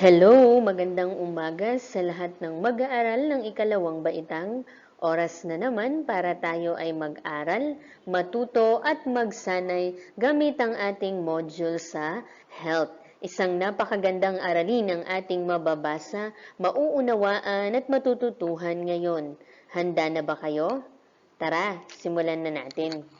Hello, magandang umaga sa lahat ng mag-aaral ng ikalawang baitang. Oras na naman para tayo ay mag-aral, matuto at magsanay gamit ang ating module sa health. Isang napakagandang aralin ang ating mababasa, mauunawaan at matututuhan ngayon. Handa na ba kayo? Tara, simulan na natin.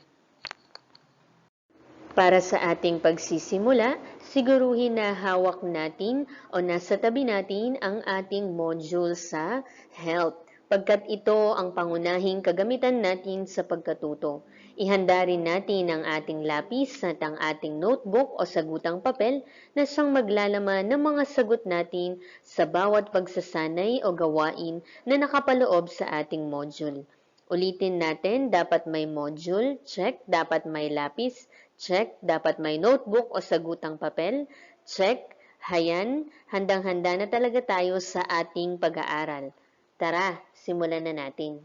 Para sa ating pagsisimula, siguruhin na hawak natin o nasa tabi natin ang ating module sa health, pagkat ito ang pangunahing kagamitan natin sa pagkatuto. Ihanda rin natin ang ating lapis at ang ating notebook o sagutang papel na siyang maglalaman ng mga sagot natin sa bawat pagsasanay o gawain na nakapaloob sa ating module. Ulitin natin, dapat may module, check, dapat may lapis, check, dapat may notebook o sagutang papel, check, hayan, handang-handa na talaga tayo sa ating pag-aaral. Tara, simulan na natin.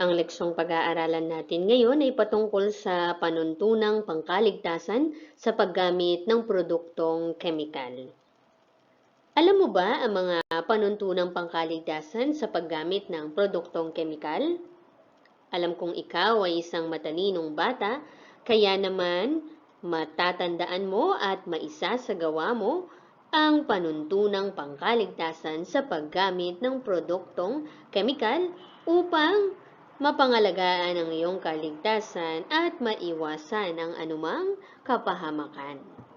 Ang leksyong pag-aaralan natin ngayon ay patungkol sa panuntunang pangkaligtasan sa paggamit ng produktong kemikal. Alam mo ba ang mga panuntunang pangkaligtasan sa paggamit ng produktong kemikal? Alam kong ikaw ay isang matalinong bata, kaya naman matatandaan mo at maisasagawa mo ang panuntunang pangkaligtasan sa paggamit ng produktong kemikal upang mapangalagaan ang iyong kaligtasan at maiwasan ang anumang kapahamakan.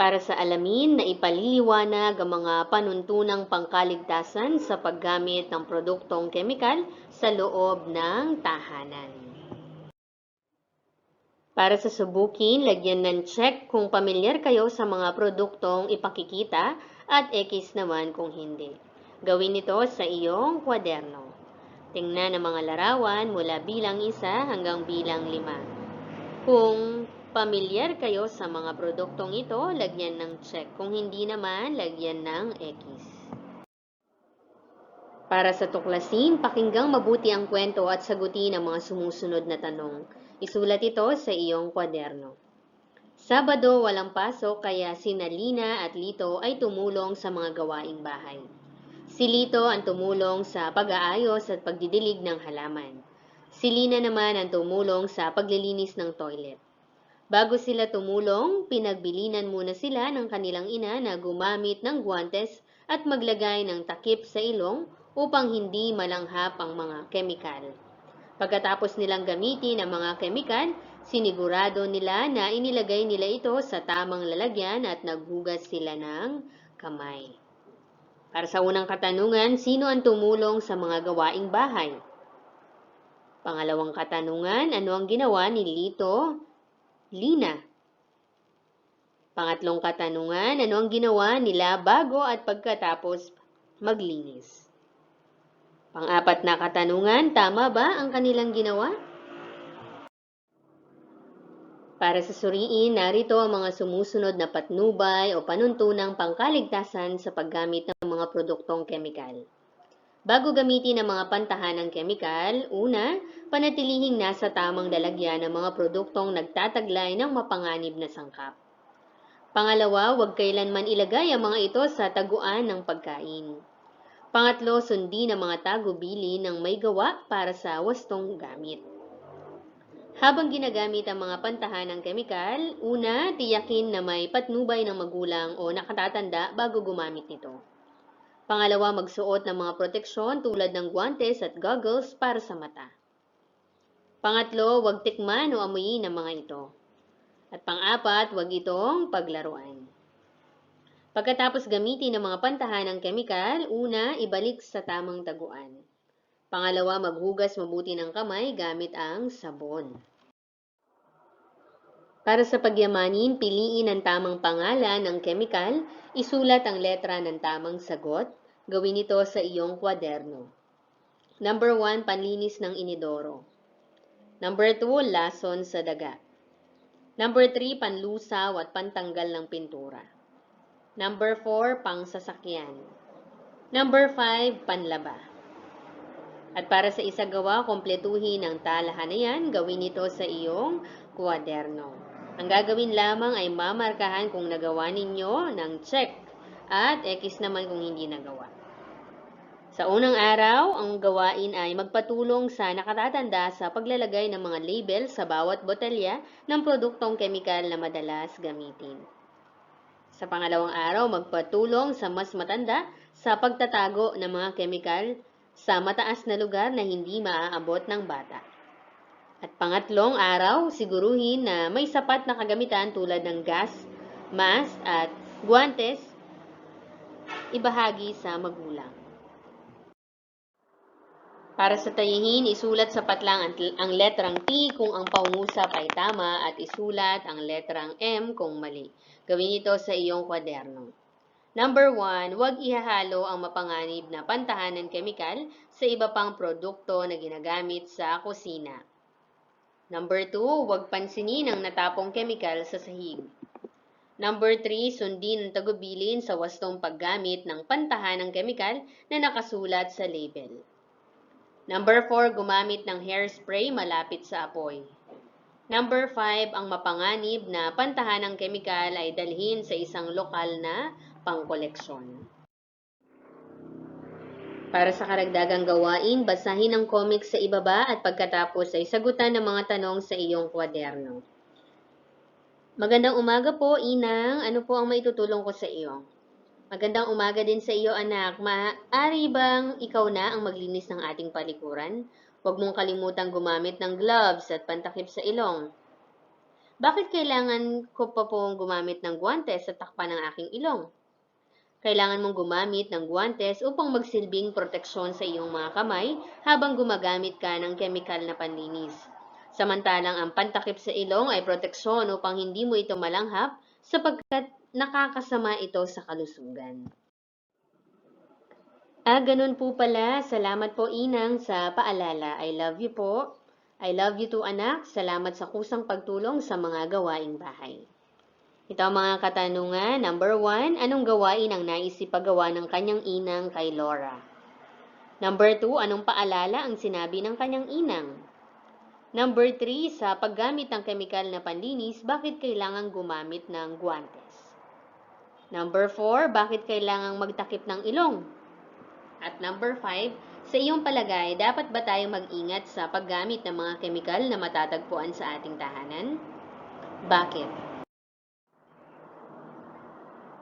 Para sa alamin na ipaliliwanag ang mga panuntunang pangkaligtasan sa paggamit ng produktong kemikal sa loob ng tahanan. Para sa subukin, lagyan ng check kung pamilyar kayo sa mga produktong ipakikita at X naman kung hindi. Gawin ito sa iyong kwaderno. Tingnan ang mga larawan mula bilang isa hanggang bilang lima. Kung pamilyar kayo sa mga produktong ito, lagyan ng check. Kung hindi naman, lagyan ng X. Para sa tuklasin, pakinggang mabuti ang kwento at sagutin ang mga sumusunod na tanong. Isulat ito sa iyong kwaderno. Sabado walang pasok kaya sina Lina at Lito ay tumulong sa mga gawaing bahay. Si Lito ang tumulong sa pag-aayos at pagdidilig ng halaman. Si Lina naman ang tumulong sa paglilinis ng toilet. Bago sila tumulong, pinagbilinan muna sila ng kanilang ina na gumamit ng guantes at maglagay ng takip sa ilong upang hindi malanghap ang mga kemikal. Pagkatapos nilang gamitin ang mga kemikal, sinigurado nila na inilagay nila ito sa tamang lalagyan at naghugas sila ng kamay. Para sa unang katanungan, sino ang tumulong sa mga gawaing bahay? Pangalawang katanungan, ano ang ginawa ni Lito? Lina. Pangatlong katanungan, ano ang ginawa nila bago at pagkatapos maglinis? Pang-apat na katanungan, tama ba ang kanilang ginawa? Para sa suriin, narito ang mga sumusunod na patnubay o panuntunang pangkaligtasan sa paggamit ng mga produktong kemikal. Bago gamitin ang mga pantahan ng kemikal, una, panatilihing nasa tamang lalagyan ang mga produktong nagtataglay ng mapanganib na sangkap. Pangalawa, huwag kailanman ilagay ang mga ito sa taguan ng pagkain. Pangatlo, sundin ang mga tago-bili ng may gawa para sa wastong gamit. Habang ginagamit ang mga pantahan ng kemikal, una, tiyakin na may patnubay ng magulang o nakatatanda bago gumamit nito. Pangalawa, magsuot ng mga proteksyon tulad ng guantes at goggles para sa mata. Pangatlo, huwag tikman o amuyin ang mga ito. At pang-apat, huwag itong paglaruan. Pagkatapos gamitin ang mga pantahan ng kemikal, una, ibalik sa tamang taguan. Pangalawa, maghugas mabuti ng kamay gamit ang sabon. Para sa pagyamanin, piliin ang tamang pangalan ng kemikal, isulat ang letra ng tamang sagot, gawin ito sa iyong kwaderno. Number 1, panlinis ng inidoro. Number 2, lason sa daga. Number 3, panlusaw at pantanggal ng pintura. Number 4, pang sasakyan. Number 5, panlaba. At para sa isagawa, kompletuhin ang talahan na yan, gawin ito sa iyong kwaderno. Ang gagawin lamang ay mamarkahan kung nagawa ninyo ng check at X naman kung hindi nagawa. Sa unang araw, ang gawain ay magpatulong sa nakatatanda sa paglalagay ng mga label sa bawat botelya ng produktong kemikal na madalas gamitin. Sa pangalawang araw, magpatulong sa mas matanda sa pagtatago ng mga kemikal sa mataas na lugar na hindi maaabot ng bata. At pangatlong araw, siguruhin na may sapat na kagamitan tulad ng gas, mask at guantes ibahagi sa magulang. Para sa tayihin, isulat sapat lang ang, ang letrang T kung ang pangusap ay tama at isulat ang letrang M kung mali. Gawin ito sa iyong kwaderno. Number 1, huwag ihahalo ang mapanganib na pantahanan kemikal sa iba pang produkto na ginagamit sa kusina. Number 2, huwag pansinin ang natapong kemikal sa sahig. Number 3, sundin ang tagubilin sa wastong paggamit ng pantahanang kemikal na nakasulat sa label. Number 4, gumamit ng hairspray malapit sa apoy. Number 5, ang mapanganib na pantahanang kemikal ay dalhin sa isang lokal na pangkoleksyon. Para sa karagdagang gawain, basahin ang comics sa ibaba at pagkatapos ay sagutan ng mga tanong sa iyong kwaderno. Magandang umaga po, Inang. Ano po ang maitutulong ko sa iyo? Magandang umaga din sa iyo, anak. Maaari bang ikaw na ang maglinis ng ating palikuran? Huwag mong kalimutang gumamit ng gloves at pantakip sa ilong. Bakit kailangan ko pa pong gumamit ng guwantes sa takpan ng aking ilong? Kailangan mong gumamit ng guwantes upang magsilbing proteksyon sa iyong mga kamay habang gumagamit ka ng chemical na panlinis. Samantalang ang pantakip sa ilong ay proteksyon upang hindi mo ito malanghap sapagkat nakakasama ito sa kalusugan. Ah, ganun po pala. Salamat po, Inang, sa paalala. I love you po. I love you too, anak. Salamat sa kusang pagtulong sa mga gawaing bahay. Ito ang mga katanungan. Number one, anong gawain ang naisipagawa ng kanyang inang kay Laura? Number two, anong paalala ang sinabi ng kanyang inang? Number three, sa paggamit ng kemikal na panlinis, bakit kailangan gumamit ng guantes? Number 4, bakit kailangang magtakip ng ilong? At number 5, sa iyong palagay, dapat ba tayo mag-ingat sa paggamit ng mga kemikal na matatagpuan sa ating tahanan? Bakit?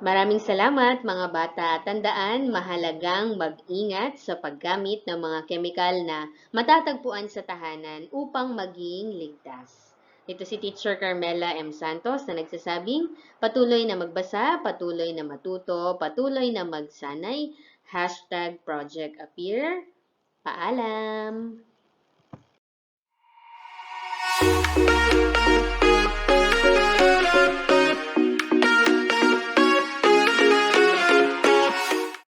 Maraming salamat mga bata. Tandaan, mahalagang mag-ingat sa paggamit ng mga kemikal na matatagpuan sa tahanan upang maging ligtas. Ito si Teacher Carmela M. Santos na nagsasabing, patuloy na magbasa, patuloy na matuto, patuloy na magsanay, hashtag Project Appear. Paalam! Thank you.